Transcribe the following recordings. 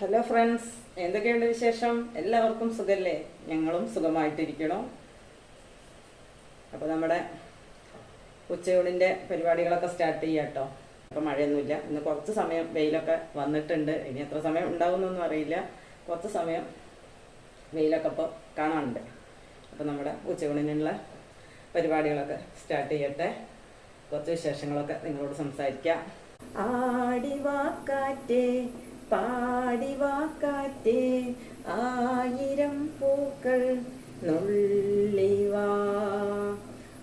Hello friends എന്തൊക്കെയുണ്ട് വിശേഷം? എല്ലാവർക്കും സുഖല്ലേ? ഞങ്ങളും സുഖമായിട്ടിരിക്കണം അപ്പോൾ നമ്മുടെ ഉച്ചയൂണിന്റെ പരിപാടികളൊക്കെ സ്റ്റാർട്ട് ചെയ്യാം കേട്ടോ. അപ്പോൾ മഴയൊന്നുമില്ല. ഇന്ന് കുറച്ച് സമയം വെയിലൊക്കെ വന്നിട്ടുണ്ട്. ഇനി എത്ര സമയം ഉണ്ടാവുമെന്നൊന്നും അറിയില്ല. കുറച്ച് സമയം വെയിലൊക്കെ ഇപ്പോൾ കാണാനുണ്ട്. അപ്പോൾ നമ്മുടെ ഉച്ചയൂണിനുള്ള പരിപാടികളൊക്കെ സ്റ്റാർട്ട് ചെയ്യട്ടെ. കുറച്ച് വിശേഷങ്ങളൊക്കെ നിങ്ങളോട് സംസാരിക്കാം. ആടിവാക്കാറ്റേ പാടിവാക്കാറ്റേ ആയിരം പൂക്കൾ നുള്ളിവാ.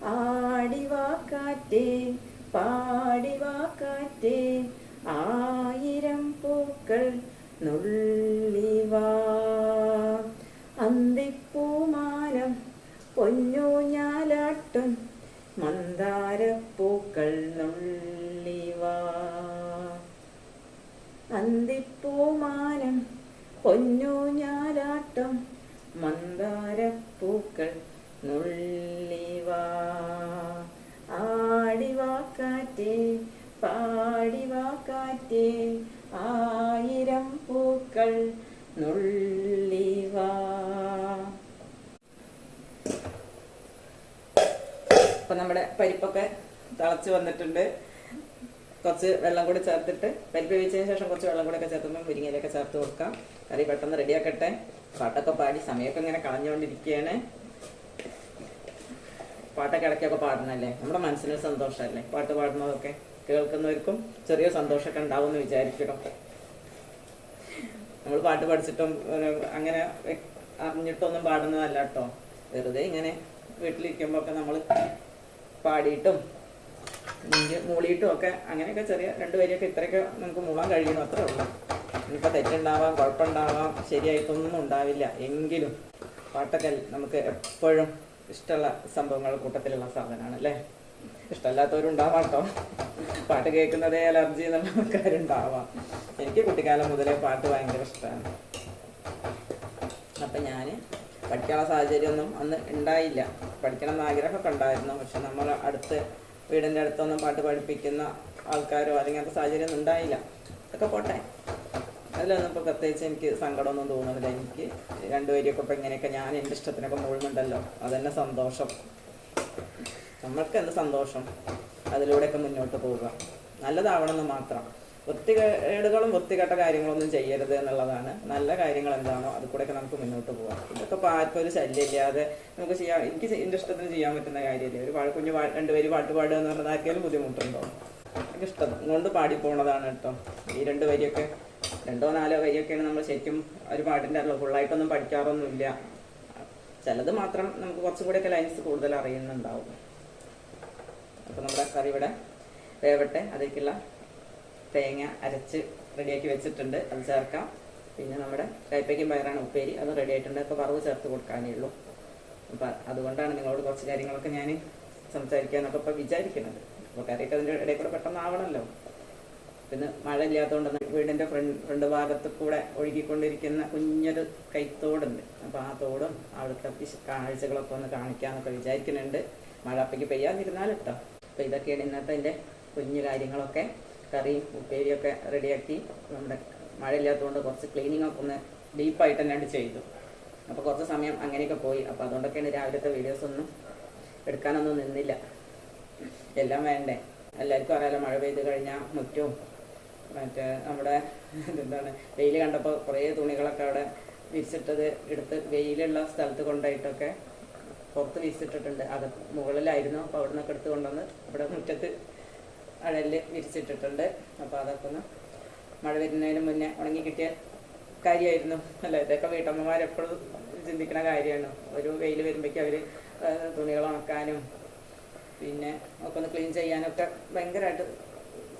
ആടിവാക്കാറ്റേ പാടിവാക്കാറ്റേ ആയിരം പൂക്കൾ നുള്ളിവാ അപ്പൊ നമ്മുടെ പരിപ്പൊക്കെ തിളച്ച് വന്നിട്ടുണ്ട്. കുറച്ച് വെള്ളം കൂടി ചേർത്തിട്ട് പരിപ്പ് വെച്ചതിന് ശേഷം കുറച്ച് വെള്ളം കൂടെ ഒക്കെ ചേർത്തുമ്പോൾ മുരിങ്ങയിലൊക്കെ ചേർത്ത് കൊടുക്കാം. കറി പെട്ടെന്ന് റെഡിയാക്കട്ടെ. പാട്ടൊക്കെ പാടി സമയമൊക്കെ ഇങ്ങനെ കളഞ്ഞുകൊണ്ടിരിക്കുകയാണ്. പാട്ടൊക്കെ ഇടയ്ക്കൊക്കെ പാടണല്ലേ? നമ്മുടെ മനസ്സിനൊരു സന്തോഷമല്ലേ? പാട്ട് പാടുന്നതൊക്കെ കേൾക്കുന്നവർക്കും ചെറിയ സന്തോഷമൊക്കെ ഉണ്ടാവും എന്ന് വിചാരിക്കണം നമ്മൾ പാട്ട് പഠിച്ചിട്ടും അങ്ങനെ അറിഞ്ഞിട്ടൊന്നും പാടുന്നതല്ല കേട്ടോ വെറുതെ ഇങ്ങനെ വീട്ടിലിരിക്കുമ്പോൾ ഒക്കെ നമ്മൾ പാടിയിട്ടും മൂളിയിട്ടും ഒക്കെ അങ്ങനെയൊക്കെ ചെറിയ രണ്ട് വരിയൊക്കെ ഇത്രയൊക്കെ നമുക്ക് മൂളാൻ കഴിയണം അത്രേ ഉള്ളൂ. ഇനിയിപ്പോൾ തെറ്റുണ്ടാവാം കുഴപ്പമുണ്ടാവാം ശരിയായിട്ടൊന്നും ഉണ്ടാവില്ല. എങ്കിലും പാട്ടൊക്കെ നമുക്ക് എപ്പോഴും ഇഷ്ടമുള്ള സംഭവങ്ങൾ കൂട്ടത്തിലുള്ള സാധനമാണ് അല്ലേ ഇഷ്ടമല്ലാത്തവരുണ്ടാവാം കേട്ടോ. പാട്ട് കേൾക്കുന്നതേ അലർജി എന്നുള്ള ആൾക്കാരുണ്ടാവാം. എനിക്ക് കുട്ടിക്കാലം മുതലേ പാട്ട് ഭയങ്കര ഇഷ്ടമാണ് അപ്പം ഞാൻ പഠിക്കാനുള്ള സാഹചര്യമൊന്നും അന്ന് ഉണ്ടായില്ല. പഠിക്കണം എന്ന് ആഗ്രഹമൊക്കെ ഉണ്ടായിരുന്നു. പക്ഷെ നമ്മൾ അടുത്ത് വീടിന്റെ അടുത്തൊന്നും പാട്ട് പഠിപ്പിക്കുന്ന ആൾക്കാരോ അല്ലെങ്കിൽ അങ്ങനത്തെ സാഹചര്യം ഒന്നും ഉണ്ടായില്ല. അതൊക്കെ പോട്ടെ. അതിലൊന്നും ഇപ്പോൾ പ്രത്യേകിച്ച് എനിക്ക് സങ്കടമൊന്നും തോന്നുന്നില്ല. എനിക്ക് രണ്ടുപേരെയൊക്കെ ഇപ്പം ഇങ്ങനെയൊക്കെ ഞാൻ എന്റെ ഇഷ്ടത്തിനൊക്കെ മുഴുന്നുണ്ടല്ലോ അതന്നെ സന്തോഷം. നമ്മൾക്ക് എന്ത് സന്തോഷം? അതിലൂടെയൊക്കെ മുന്നോട്ട് പോവുക. നല്ലതാവണമെന്ന് മാത്രം. വൃത്തികേടുകളും വൃത്തികെട്ട കാര്യങ്ങളൊന്നും ചെയ്യരുത് എന്നുള്ളതാണ്. നല്ല കാര്യങ്ങൾ എന്താണോ അത് കൂടെയൊക്കെ നമുക്ക് മുന്നോട്ട് പോകാം ഇതൊക്കെ ഇപ്പോൾ ആർക്കും ഒരു ശല്യമില്ലാതെ നമുക്ക് ചെയ്യാം എനിക്ക് എന്റെ ഇഷ്ടത്തിന് ചെയ്യാൻ പറ്റുന്ന കാര്യമില്ല? ഒരു പാഴ് കുഞ്ഞ് രണ്ടുപേര് പാട്ട് പാടുക എന്ന് പറഞ്ഞാൽ ആർക്കെങ്കിലും ബുദ്ധിമുട്ടുണ്ടോ? എനിക്ക് ഇഷ്ടം. കൊണ്ട് പാടി പോണതാണ് കേട്ടോ ഈ രണ്ട് വരിയൊക്കെ രണ്ടോ നാലോ വരിയൊക്കെയാണ് നമ്മൾ ശരിക്കും ഒരു പാട്ടിന്റെ അല്ല ഫുള്ളായിട്ടൊന്നും പഠിക്കാറൊന്നുമില്ല. ചിലത് മാത്രം നമുക്ക് കുറച്ചും കൂടെയൊക്കെ ലൈൻസ് കൂടുതൽ അറിയുന്നുണ്ടാവും. അപ്പോൾ നമ്മുടെ കറി ഇവിടെ വേവട്ടെ. അതിലേക്കുള്ള തേങ്ങ അരച്ച് റെഡിയാക്കി വെച്ചിട്ടുണ്ട്. അത് ചേർക്കാം. പിന്നെ നമ്മുടെ കൈപ്പയ്ക്കും പയറാണ് ഉപ്പേരി. അത് റെഡി ആയിട്ടുണ്ട്. ഇപ്പോൾ വറവ് ചേർത്ത് കൊടുക്കാനേ ഉള്ളൂ. അപ്പം അതുകൊണ്ടാണ് നിങ്ങളോട് കുറച്ച് കാര്യങ്ങളൊക്കെ ഞാൻ സംസാരിക്കാനൊക്കെ ഇപ്പോൾ വിചാരിക്കുന്നത്. അപ്പോൾ കറിയൊക്കെ അതിന്റെ ഇടയിൽ കൂടെ പെട്ടെന്ന് ആവണമല്ലോ പിന്നെ മഴ ഇല്ലാത്തതുകൊണ്ട് വീടിന്റെ ഫ്രണ്ട് ഫ്രണ്ട് ഭാഗത്ത് കൂടെ ഒഴുകിക്കൊണ്ടിരിക്കുന്ന കുഞ്ഞൊരു കൈത്തോടുണ്ട്. അപ്പോൾ ആ തോടും അവിടുത്തെ കാഴ്ചകളൊക്കെ ഒന്ന് കാണിക്കാമെന്നൊക്കെ വിചാരിക്കുന്നുണ്ട്. മഴ അപ്പയ്ക്ക് പെയ്യാതിരുന്നാൽ കേട്ടോ അപ്പോൾ ഇതൊക്കെയാണ് ഇന്നത്തെ എന്റെ കുഞ്ഞു കാര്യങ്ങളൊക്കെ. കറിയും ഉപ്പേരിയൊക്കെ റെഡിയാക്കി. നമ്മുടെ മഴ ഇല്ലാത്തതുകൊണ്ട് കുറച്ച് ക്ലീനിങ് ഒക്കെ ഒന്ന് ഡീപ്പായിട്ട് തന്നെ ചെയ്തു. അപ്പോൾ കുറച്ച് സമയം അങ്ങനെയൊക്കെ പോയി. അപ്പോൾ അതുകൊണ്ടൊക്കെയാണ് രാവിലത്തെ വീഡിയോസ് ഒന്നും എടുക്കാനൊന്നും നിന്നില്ല. എല്ലാം വേണ്ടേ? എല്ലാവർക്കും അറിയാലോ മഴ പെയ്ത് കഴിഞ്ഞാൽ മുറ്റവും മറ്റേ നമ്മുടെ എന്താണ് വെയിൽ കണ്ടപ്പോൾ കുറേ തുണികളൊക്കെ അവിടെ വിരിച്ചിട്ടത് എടുത്ത് വെയിലുള്ള സ്ഥലത്ത് കൊണ്ടുപോയിട്ടൊക്കെ പുറത്ത് വിരിച്ചിട്ടിട്ടുണ്ട് അകത്ത് മുകളിലായിരുന്നു. അപ്പോൾ അവിടെ നിന്നൊക്കെ എടുത്ത് കൊണ്ടുവന്ന് ഇവിടെ മുറ്റത്ത് അഴലിൽ വിരിച്ചിട്ടിട്ടുണ്ട്. അപ്പോൾ അതൊക്കെ ഒന്ന് മഴ വരുന്നതിന് മുന്നേ ഉണങ്ങി കിട്ടിയ കാര്യമായിരുന്നു. അല്ല ഇതൊക്കെ വീട്ടമ്മമാരെപ്പോഴും ചിന്തിക്കുന്ന കാര്യമാണ്. ഒരു വെയിൽ വരുമ്പോഴേക്കും അവർ തുണികൾ ഉണക്കാനും പിന്നെ ഒക്കെ ഒന്ന് ക്ലീൻ ചെയ്യാനൊക്കെ ഭയങ്കരമായിട്ട്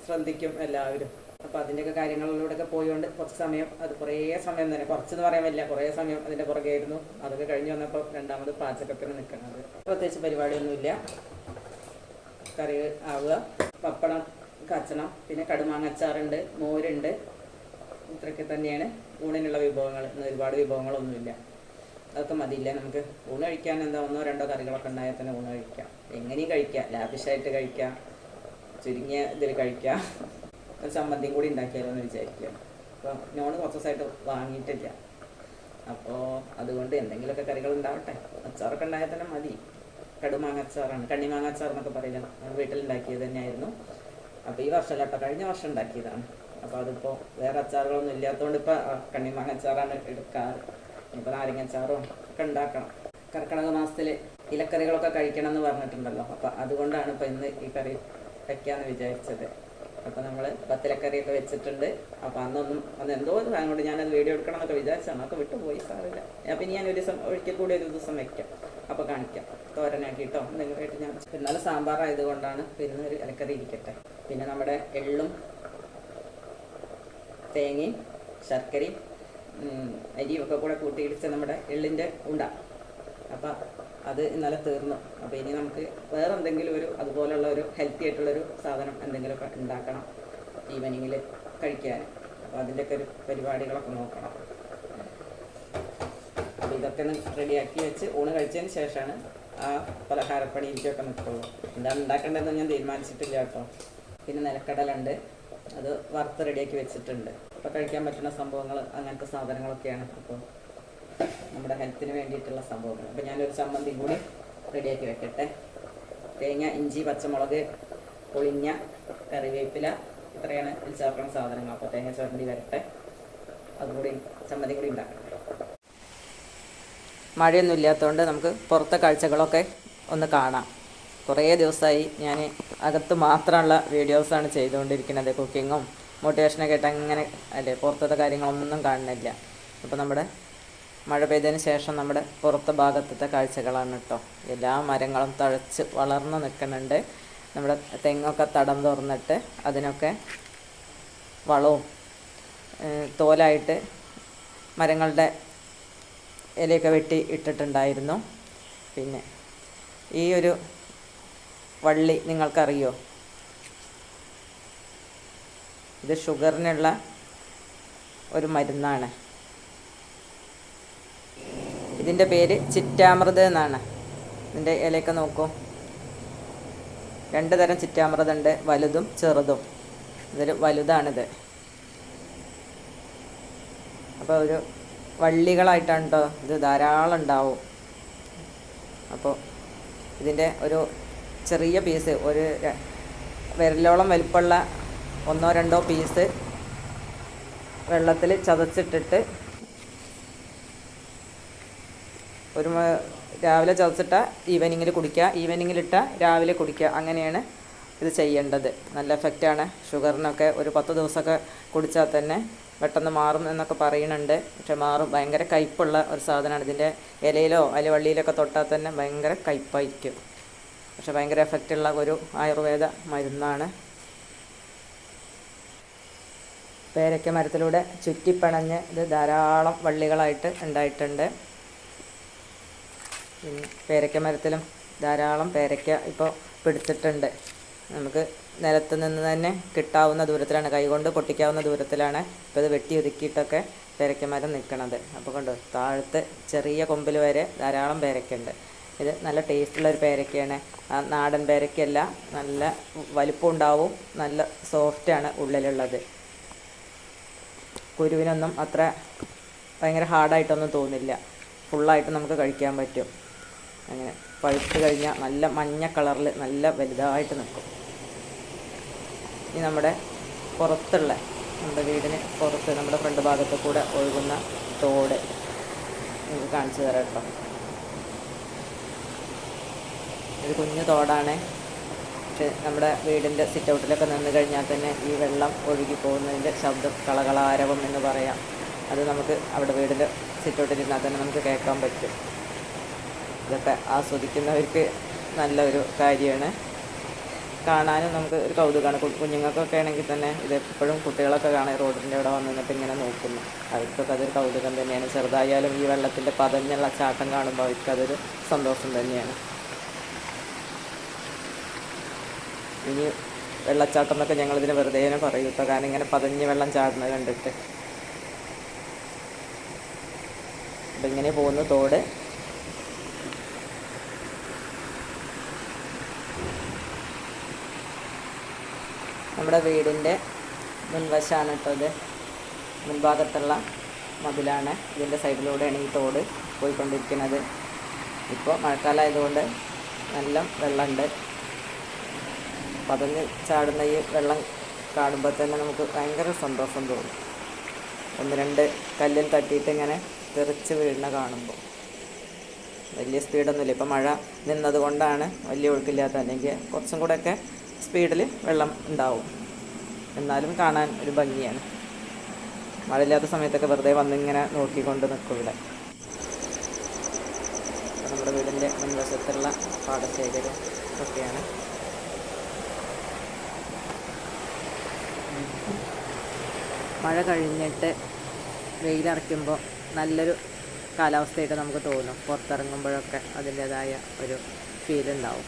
ശ്രദ്ധിക്കും എല്ലാവരും. അപ്പോൾ അതിന്റെയൊക്കെ കാര്യങ്ങളിലൂടെയൊക്കെ പോയോണ്ട് കുറച്ച് സമയം അത് കുറേ സമയം തന്നെ. കുറച്ചെന്ന് പറയാൻ പറ്റില്ല. കുറേ സമയം അതിന്റെ പുറകെയായിരുന്നു അതൊക്കെ കഴിഞ്ഞ് വന്നപ്പോൾ രണ്ടാമത് പാചകത്തിന് നിൽക്കുന്നത്. പ്രത്യേകിച്ച് പരിപാടിയൊന്നുമില്ല. കറി ആവുക. പപ്പടം കച്ചണം പിന്നെ കടുമാങ്ങ അച്ചാറുണ്ട് മോരുണ്ട്. ഇത്രയൊക്കെ തന്നെയാണ് ഊണിനുള്ള വിഭവങ്ങൾ. ഇന്ന് ഒരുപാട് വിഭവങ്ങളൊന്നുമില്ല. അതൊക്കെ മതിയില്ല നമുക്ക്? ഊണ് കഴിക്കാൻ എന്താ ഒന്നോ രണ്ടോ കറികളൊക്കെ ഉണ്ടായാൽ തന്നെ ഊണ് കഴിക്കാം. എങ്ങനെയും കഴിക്കാം. ലാവിഷായിട്ട് കഴിക്കാം. ചുരുങ്ങിയ ഇതിൽ കഴിക്കാം. ഒരു ചമ്മന്തിയും കൂടി ഉണ്ടാക്കിയാലോ എന്ന് വിചാരിക്കുക. അപ്പോൾ നോൺ കുറച്ച് ദിവസമായിട്ട് വാങ്ങിയിട്ടില്ല. അപ്പോൾ അതുകൊണ്ട് എന്തെങ്കിലുമൊക്കെ കറികൾ ഉണ്ടാവട്ടെ. അച്ചാറൊക്കെ ഉണ്ടായാൽ തന്നെ മതി. കടുമാങ്ങ അച്ചാറാണ് കണ്ണിമാങ്ങ അച്ചാർ എന്നൊക്കെ വീട്ടിൽ വീട്ടിലുണ്ടാക്കിയത് തന്നെയായിരുന്നു. അപ്പോൾ ഈ വർഷമല്ല കേട്ടോ കഴിഞ്ഞ വർഷം ഉണ്ടാക്കിയതാണ്. അപ്പോൾ അതിപ്പോൾ വേറെ അച്ചാറുകളൊന്നും ഇല്ലാത്തതുകൊണ്ട് ഇപ്പോൾ കണ്ണിമാങ്ങ അച്ചാറാണ് എടുക്കാറ്. ഇപ്പോൾ നാരങ്ങ അച്ചാറും ഒക്കെ ഉണ്ടാക്കണം. കർക്കിടക മാസത്തിൽ ഇലക്കറികളൊക്കെ കഴിക്കണം എന്ന് പറഞ്ഞിട്ടുണ്ടല്ലോ. അപ്പോൾ അതുകൊണ്ടാണ് ഇപ്പോൾ ഇന്ന് ഈ കറി വയ്ക്കാമെന്ന് വിചാരിച്ചത്. അപ്പോൾ നമ്മൾ പത്തിലക്കറിയൊക്കെ വെച്ചിട്ടുണ്ട്. അപ്പോൾ അന്നൊന്നും അന്ന് എന്തോ ഒരു സാധനം കൊണ്ട് ഞാനത് വീഡിയോ എടുക്കണം എന്നൊക്കെ വിചാരിച്ചാണ് അതൊക്കെ വിട്ടുപോയി സാറില്ല അപ്പം ഞാൻ ഒരു ദിവസം ഒരിക്കൽ കൂടി ഒരു ദിവസം വെക്കാം. അപ്പോൾ കാണിക്കാം. തോരനാക്കിയിട്ടോ എന്തെങ്കിലും ആയിട്ട് ഞാൻ എന്നാലും സാമ്പാർ ആയതുകൊണ്ടാണ് പിന്നെ ഒരു ഇലക്കറി ഇരിക്കട്ടെ. പിന്നെ നമ്മുടെ എള്ളും തേങ്ങയും ശർക്കരയും അരിയും ഒക്കെ കൂടെ കൂട്ടിയിടിച്ച നമ്മുടെ എള്ളിന്റെ ഉണ്ട. അപ്പം അത് ഇന്നലെ തീർന്നു. അപ്പോൾ ഇനി നമുക്ക് വേറെ എന്തെങ്കിലും ഒരു അതുപോലെയുള്ള ഒരു ഹെൽത്തി ആയിട്ടുള്ളൊരു സാധനം എന്തെങ്കിലുമൊക്കെ ഉണ്ടാക്കണം ഈവനിങ്ങിൽ കഴിക്കാൻ. അപ്പോൾ അതിന്റെയൊക്കെ ഒരു പരിപാടികളൊക്കെ നോക്കണം. അപ്പോൾ ഇതൊക്കെ ഒന്ന് റെഡിയാക്കി വെച്ച് ഊണ് കഴിച്ചതിന് ശേഷമാണ് ആ പലഹാരപ്പണിയിലേക്കൊക്കെ നിൽക്കുള്ളൂ എന്താണ് ഉണ്ടാക്കേണ്ടതെന്ന് ഞാൻ തീരുമാനിച്ചിട്ടില്ല കേട്ടോ. പിന്നെ നിലക്കടലുണ്ട്. അത് വറുത്ത് റെഡിയാക്കി വെച്ചിട്ടുണ്ട്. അപ്പോൾ കഴിക്കാൻ പറ്റുന്ന സംഭവങ്ങൾ അങ്ങനത്തെ സാധനങ്ങളൊക്കെയാണ് അപ്പോൾ നമ്മുടെ ഹെൽത്തിന് വേണ്ടിയിട്ടുള്ള സംഭവങ്ങൾ അപ്പോൾ ഞാനൊരു ചമ്മന്തി കൂടി റെഡിയാക്കി വെക്കട്ടെ. തേങ്ങ ഇഞ്ചി പച്ചമുളക് പൊളിഞ്ഞ കറിവേപ്പില ഇത്രയാണ് ചേർക്കുന്ന സാധനങ്ങൾ. അപ്പോൾ തേങ്ങ ചുരണ്ടി വരട്ടെ. അതുകൂടി ചമ്മന്തി കൂടി ഉണ്ടാക്കട്ടെ മഴയൊന്നും ഇല്ലാത്തതുകൊണ്ട് നമുക്ക് പുറത്തെ കാഴ്ചകളൊക്കെ ഒന്ന് കാണാം. കുറേ ദിവസമായി ഞാൻ അകത്ത് മാത്രമുള്ള വീഡിയോസാണ് ചെയ്തുകൊണ്ടിരിക്കുന്നത്. കുക്കിങ്ങും മോട്ടിവേഷനൊക്കെ ആയിട്ട് അങ്ങനെ അല്ലേ പുറത്തത്തെ കാര്യങ്ങളൊന്നും കാണുന്നില്ല. അപ്പോൾ നമ്മുടെ മഴ പെയ്തതിന് ശേഷം നമ്മുടെ പുറത്തെ ഭാഗത്തത്തെ കാഴ്ചകളാണ് കേട്ടോ എല്ലാ മരങ്ങളും തഴച്ച് വളർന്നു നിൽക്കുന്നുണ്ട്. നമ്മുടെ തെങ്ങൊക്കെ തടം തുറന്നിട്ട് അതിനൊക്കെ വളവും തോലായിട്ട് മരങ്ങളുടെ ഇലയൊക്കെ വെട്ടി ഇട്ടിട്ടുണ്ടായിരുന്നു. പിന്നെ ഈ ഒരു വള്ളി നിങ്ങൾക്കറിയോ? ഇത് ഷുഗറിനുള്ള ഒരു മരുന്നാണ്. ഇതിന്റെ പേര് ചിറ്റാമൃത് എന്നാണ്. ഇതിന്റെ ഇലയൊക്കെ നോക്കൂ. രണ്ട് തരം ചിറ്റാമൃത് ഉണ്ട് വലുതും ചെറുതും. ഇതിൽ വലുതാണിത്. അപ്പോൾ ഒരു വള്ളികളായിട്ടാണ് ഇത് ധാരാളം ഉണ്ടാവും. അപ്പോൾ ഇതിന്റെ ഒരു ചെറിയ പീസ് ഒരു വിരലോളം വലിപ്പമുള്ള ഒന്നോ രണ്ടോ പീസ് വെള്ളത്തിൽ ചതച്ചിട്ടിട്ട് ഒരു രാവിലെ ചതച്ചിട്ട ഈവനിങ്ങിൽ കുടിക്കുക ഈവനിങ്ങിലിട്ട രാവിലെ കുടിക്കുക അങ്ങനെയാണ് ഇത് ചെയ്യേണ്ടത്. നല്ല എഫക്റ്റാണ് ഷുഗറിനൊക്കെ ഒരു പത്ത് ദിവസമൊക്കെ കുടിച്ചാൽ തന്നെ പെട്ടെന്ന് മാറും എന്നൊക്കെ പറയുന്നുണ്ട്. പക്ഷെ മാറും. ഭയങ്കര കയ്പുള്ള ഒരു സാധനമാണ്. ഇതിന്റെ ഇലയിലോ അല്ലെ വള്ളിയിലൊക്കെ തൊട്ടാൽ തന്നെ ഭയങ്കര കയ്പായിരിക്കും പക്ഷെ ഭയങ്കര എഫക്റ്റുള്ള ഒരു ആയുർവേദ മരുന്നാണ്. പേരയ്ക്ക മരത്തിലൂടെ ചുറ്റിപ്പണഞ്ഞ് ഇത് ധാരാളം വള്ളികളായിട്ട് ഉണ്ടായിട്ടുണ്ട്. പേരയ്ക്ക മരത്തിലും ധാരാളം പേരയ്ക്ക ഇപ്പോൾ പിടിച്ചിട്ടുണ്ട്. നമുക്ക് നിലത്ത് നിന്ന് തന്നെ കിട്ടാവുന്ന ദൂരത്തിലാണ് കൈകൊണ്ട് പൊട്ടിക്കാവുന്ന ദൂരത്തിലാണ് ഇപ്പോൾ ഇത് വെട്ടി ഒതുക്കിയിട്ടൊക്കെ പേരയ്ക്ക മരം നിൽക്കണത്. അപ്പോൾ കണ്ടോ താഴത്തെ ചെറിയ കൊമ്പിൽ വരെ ധാരാളം പേരയ്ക്കുണ്ട് ഇത് നല്ല ടേസ്റ്റുള്ള ഒരു പേരയ്ക്കയാണ് ആ നാടൻ പേരയ്ക്കല്ല നല്ല വലിപ്പം ഉണ്ടാവും നല്ല സോഫ്റ്റാണ് ഉള്ളിലുള്ളത്. കുരുവിനൊന്നും അത്ര ഭയങ്കര ഹാർഡായിട്ടൊന്നും തോന്നില്ല. ഫുള്ളായിട്ട് നമുക്ക് കഴിക്കാൻ പറ്റും. അങ്ങനെ പഴുത്ത് കഴിഞ്ഞാൽ നല്ല മഞ്ഞ കളറിൽ നല്ല വലുതായിട്ട് നിൽക്കും ഇനി നമ്മുടെ പുറത്തുള്ള നമ്മുടെ വീടിന് പുറത്ത് നമ്മുടെ ഫ്രണ്ട് ഭാഗത്ത് കൂടെ ഒഴുകുന്ന തോട് നിങ്ങൾക്ക് കാണിച്ചു തരാം കേട്ടോ. ഒരു കുഞ്ഞു തോടാണ്. പക്ഷെ നമ്മുടെ വീടിന്റെ സിറ്റ് ഔട്ടിലൊക്കെ നിന്ന് കഴിഞ്ഞാൽ തന്നെ ഈ വെള്ളം ഒഴുകി പോകുന്നതിന്റെ ശബ്ദം കളകളാരവം എന്ന് പറയാം. അത് നമുക്ക് അവിടെ വീടിന്റെ സിറ്റ് ഔട്ടിലിരുന്നാൽ തന്നെ നമുക്ക് കേൾക്കാൻ പറ്റും. ഇതൊക്കെ ആസ്വദിക്കുന്നവർക്ക് നല്ലൊരു കാര്യമാണ്. കാണാനും നമുക്ക് ഒരു കൗതുകമാണ്. കുഞ്ഞുങ്ങൾക്കൊക്കെ ആണെങ്കിൽ തന്നെ ഇത് എപ്പോഴും കുട്ടികളൊക്കെ കാണാൻ റോഡിന്റെ അവിടെ വന്ന് നിന്നിട്ട് ഇങ്ങനെ നോക്കുന്നു. അവർക്കൊക്കെ അതൊരു കൗതുകം തന്നെയാണ്. ചെറുതായാലും ഈ വെള്ളത്തിന്റെ പതഞ്ഞുള്ള ചാട്ടം കാണുമ്പോൾ അവർക്ക് അതൊരു സന്തോഷം തന്നെയാണ്. ഇനി വെള്ളച്ചാട്ടം എന്നൊക്കെ ഞങ്ങളിതിന് വെറുതെ പറയും ഇപ്പോൾ കാരണം ഇങ്ങനെ പതഞ്ഞ് വെള്ളം ചാടുന്നത് കണ്ടിട്ട്. അപ്പം ഇങ്ങനെ പോകുന്ന തോട്. നമ്മുടെ വീടിന്റെ മുൻവശമാണ് കേട്ടോ ഇത്. മുൻഭാഗത്തുള്ള മതിലാണ്. ഇതിന്റെ സൈഡിലൂടെയാണ് ഈ തോട് പോയിക്കൊണ്ടിരിക്കുന്നത്. ഇപ്പോൾ മഴക്കാലമായതുകൊണ്ട് നല്ല വെള്ളമുണ്ട്. പതഞ്ഞ് ചാടുന്ന ഈ വെള്ളം കാണുമ്പോൾ തന്നെ നമുക്ക് ഭയങ്കര സന്തോഷം തോന്നും. ഒന്ന് രണ്ട് കല്ലിൽ തട്ടിയിട്ട് ഇങ്ങനെ തെറിച്ച് വീഴുന്ന കാണുമ്പോൾ. വലിയ സ്പീഡൊന്നുമില്ല. ഇപ്പം മഴ നിന്നത് കൊണ്ടാണ് വലിയ ഒഴുക്കില്ലാത്ത അല്ലെങ്കിൽ കുറച്ചും കൂടെയൊക്കെ സ്പീഡിൽ വെള്ളം ഉണ്ടാവും. എന്നാലും കാണാൻ ഒരു ഭംഗിയാണ്. മഴയില്ലാത്ത സമയത്തൊക്കെ വെറുതെ വന്നിങ്ങനെ നോക്കിക്കൊണ്ട് നിൽക്കും ഇവിടെ. നമ്മുടെ വീടിന്റെ മുൻവശത്തുള്ള പാടശേഖരം ഒക്കെയാണ്. മഴ കഴിഞ്ഞിട്ട് വെയിലറയ്ക്കുമ്പോൾ നല്ലൊരു കാലാവസ്ഥയായിട്ട് നമുക്ക് തോന്നും. പുറത്തിറങ്ങുമ്പോഴൊക്കെ അതിന്റേതായ ഒരു ഫീൽ ഉണ്ടാവും.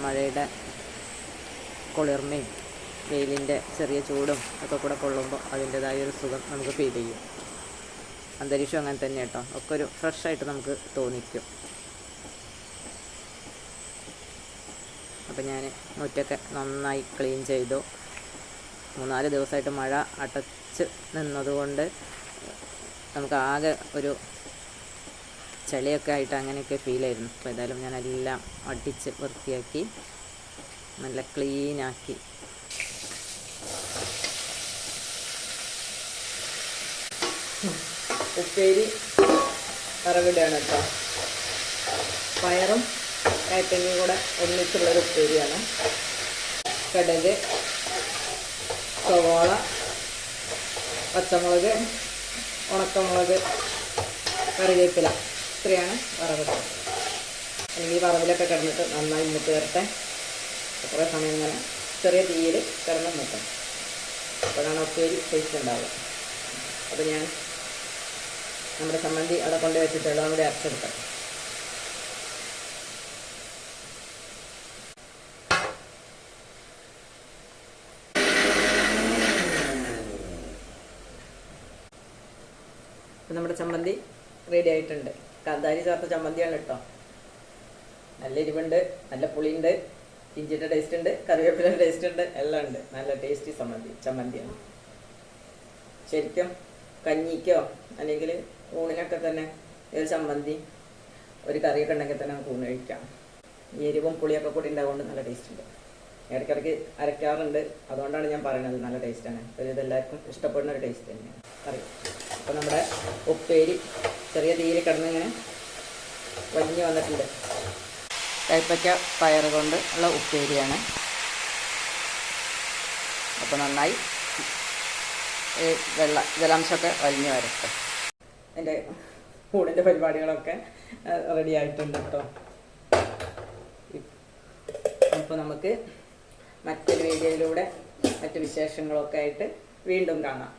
മഴയുടെ കുളിർമയും വെയിലിന്റെ ചെറിയ ചൂടും ഒക്കെ കൂടെ കൊള്ളുമ്പോൾ അതിന്റെതായ ഒരു സുഖം നമുക്ക് ഫീൽ ചെയ്യും. അന്തരീക്ഷം അങ്ങനെ തന്നെ കേട്ടോ. ഒക്കെ ഒരു ഫ്രഷായിട്ട് നമുക്ക് തോന്നിക്കും. അപ്പം ഞാൻ മുറ്റൊക്കെ നന്നായി ക്ലീൻ ചെയ്തു. മൂന്നാൽ ദിവസമായിട്ട് മഴ അടച്ച് നിന്നതുകൊണ്ട് നമുക്ക് ആകെ ഒരു ചെളിയൊക്കെ ആയിട്ട് അങ്ങനെയൊക്കെ ഫീൽ ആയിരുന്നു. അപ്പോൾ ഏതായാലും ഞാനെല്ലാം അടിച്ച് വൃത്തിയാക്കി നല്ല ക്ലീനാക്കി ഉപ്പേരി വറവിടുകയാണ് കേട്ടോ. പയറും കയറ്റങ്ങയും കൂടെ ഒന്നിച്ചുള്ളൊരു ഉപ്പേരിയാണ്. കടക് സവാള പച്ചമുളക് ഉണക്കമുളക് കറിവേപ്പില. ഇത്രയാണ് വറവിട്ട് അല്ലെങ്കിൽ വറവിലൊക്കെ കിടന്നിട്ട് നന്നായി ഇന്നിട്ട് വരട്ടെ. കുറേ സമയം ഇങ്ങനെ ചെറിയ തീയിൽ കിടന്ന് മുട്ടും അപ്പോഴാണ് ഒത്തിരി ടേസ്റ്റ് ഉണ്ടാവുക. അപ്പോൾ ഞാൻ നമ്മുടെ ചമ്മന്തി അവിടെ കൊണ്ട് വെച്ചിട്ട് വെള്ളം കൂടി അരച്ചെടുക്കാം. ഇപ്പം നമ്മുടെ ചമ്മന്തി റെഡി ആയിട്ടുണ്ട്. കാന്താരി ചേർത്ത ചമ്മന്തിയാണ് കേട്ടോ. നല്ല എരിവുണ്ട് നല്ല പുളിയുണ്ട്. ഇഞ്ചിയുടെ ടേസ്റ്റ് ഉണ്ട് കറിവേപ്പിലയുടെ ടേസ്റ്റ് ഉണ്ട് എല്ലാം ഉണ്ട്. നല്ല ടേസ്റ്റി ചമ്മന്തി ചമ്മന്തിയാണ്. ശരിക്കും കഞ്ഞിക്കോ അല്ലെങ്കിൽ ഊണിനൊക്കെ തന്നെ ഒരു ചമ്മന്തി ഒരു കറിയൊക്കെ ഉണ്ടെങ്കിൽ തന്നെ നമുക്ക് ഊണ് കഴിക്കാം. എരിവും പുളിയൊക്കെ കൂടി ഉണ്ടാവുകൊണ്ട് നല്ല ടേസ്റ്റ് ഉണ്ട്. ഇടയ്ക്കിടയ്ക്ക് അരയ്ക്കാറുണ്ട്. അതുകൊണ്ടാണ് ഞാൻ പറയുന്നത് നല്ല ടേസ്റ്റാണ് ഒരു ഇതെല്ലാവർക്കും ഇഷ്ടപ്പെടുന്ന ഒരു ടേസ്റ്റ് തന്നെയാണ് കറി. അപ്പോൾ നമ്മുടെ ഉപ്പേരി ചെറിയ തീയിൽ കിടന്നിങ്ങനെ വലിഞ്ഞു വന്നിട്ടുണ്ട്. കൈപ്പയ്ക്ക പയർ കൊണ്ട് ഉള്ള ഉപ്പേരിയാണ് അപ്പോൾ നന്നായി വെള്ള ജലാംശമൊക്കെ വലിഞ്ഞു വരട്ടെ. എന്റെ ഊണിന്റെ പരിപാടികളൊക്കെ റെഡി ആയിട്ടുണ്ട് കേട്ടോ അപ്പോൾ നമുക്ക് മറ്റൊരു വീഡിയോയിലൂടെ മറ്റ് വിശേഷങ്ങളൊക്കെ ആയിട്ട് വീണ്ടും കാണാം.